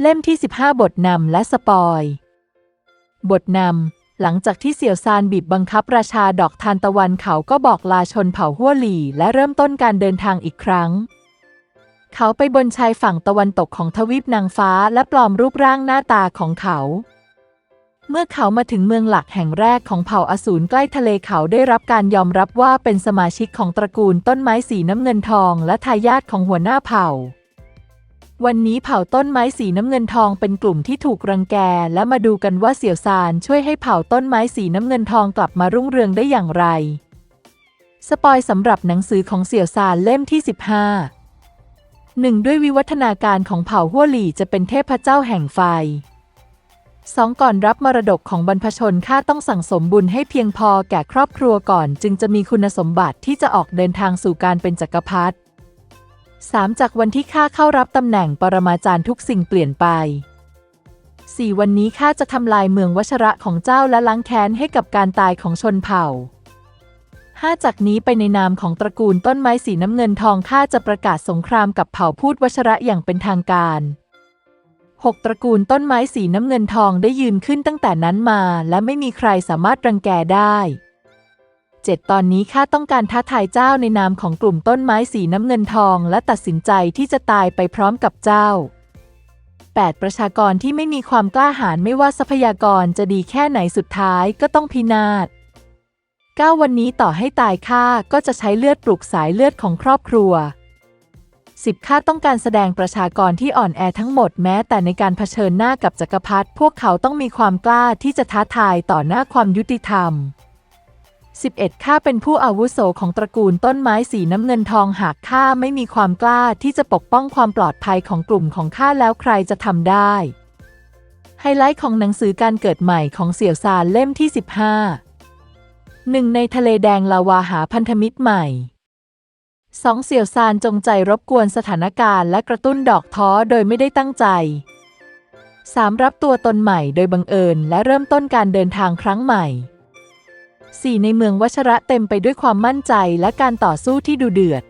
เล่มที่ 15 บทนำและสปอย บทนำ หลังจากที่เสี่ยวซานบีบบังคับราชาดอกทานตะวันเขาก็บอกลาชนเผ่าฮั่วหลี่ และเริ่มต้นการเดินทางอีกครั้ง เขาไปบนชายฝั่งตะวันตกของทวีปนางฟ้าและปลอมรูปร่างหน้าตาของเขา เมื่อเขามาถึงเมืองหลักแห่งแรกของเผ่าอสูรใกล้ทะเลเขาได้รับการยอมรับว่าเป็นสมาชิกของตระกูลต้นไม้สีน้ำเงินทอง และทายาทของหัวหน้าเผ่า วันนี้เผ่าต้นไม้สีน้ำเงินทองเป็นกลุ่มที่ถูกรังแก และมาดูกันว่าเสี่ยวซานช่วยให้เผ่าต้นไม้สีน้ำเงินทองกลับมารุ่งเรืองได้อย่างไร สปอยสำหรับหนังสือของเสี่ยวซานเล่มที่ 15หนึ่งด้วยวิวัฒนาการของเผ่าฮั่วหลี่จะเป็นเทพเจ้าแห่งไฟสองก่อนรับมรดกของบรรพชนข้าต้องสั่งสมบุญให้เพียงพอแก่ครอบครัวก่อน จึงจะมีคุณสมบัติที่จะออกเดินทางสู่การเป็นจักรพรรดิ 3. จากวันที่ข้าเข้ารับตำแหน่งปรมาจารย์ทุกสิ่งเปลี่ยนไป 4. วันนี้ข้าจะทำลายเมืองวชระของเจ้าและล้างแค้นให้กับการตายของชนเผ่า 5. จากนี้ไปในนามของตระกูลต้นไม้สีน้ำเงินทองข้าจะประกาศสงครามกับเผ่าพูดวชระอย่างเป็นทางการ 6. ตระกูลต้นไม้สีน้ำเงินทองได้ยืนขึ้นตั้งแต่นั้นมา และไม่มีใครสามารถรังแกได้ 7. ตอนนี้ข้าต้องการท้าทายเจ้าในนามของกลุ่มต้นไม้สีน้ำเงินทอง และตัดสินใจที่จะตายไปพร้อมกับเจ้า 8. ประชากรที่ไม่มีความกล้าหาญไม่ว่าทรัพยากรจะดีแค่ไหนสุดท้ายก็ต้องพินาศ 9. วันนี้ต่อให้ตายข้าก็จะใช้เลือดปลุกสายเลือดของครอบครัว 10. ข้าต้องการแสดงประชากรที่อ่อนแอทั้งหมดแม้แต่ในการเผชิญหน้ากับจักรพรรดิพวกเขาต้องมีความกล้าที่จะท้าทายต่อหน้าความยุติธรรม 11. ข้าเป็นผู้อาวุโสของตระกูลต้นไม้สีน้ำเงินทองหากข้าไม่มีความกล้าที่จะปกป้องความปลอดภัยของกลุ่มของข้าแล้วใครจะทำได้ ไฮไลท์ของหนังสือการเกิดใหม่ของเสี่ยวซานเล่มที่ 15หนึ่งในทะเลแดงลาวาหาพันธมิตรใหม่สองเสี่ยวซานจงใจรบกวนสถานการณ์และกระตุ้นดอกท้อโดยไม่ได้ตั้งใจ 3. รับตัวตนใหม่โดยบังเอิญและเริ่มต้นการเดินทางครั้งใหม่ 4. ในเมืองวัชระเต็มไปด้วยความมั่นใจและการต่อสู้ที่ดูเดือด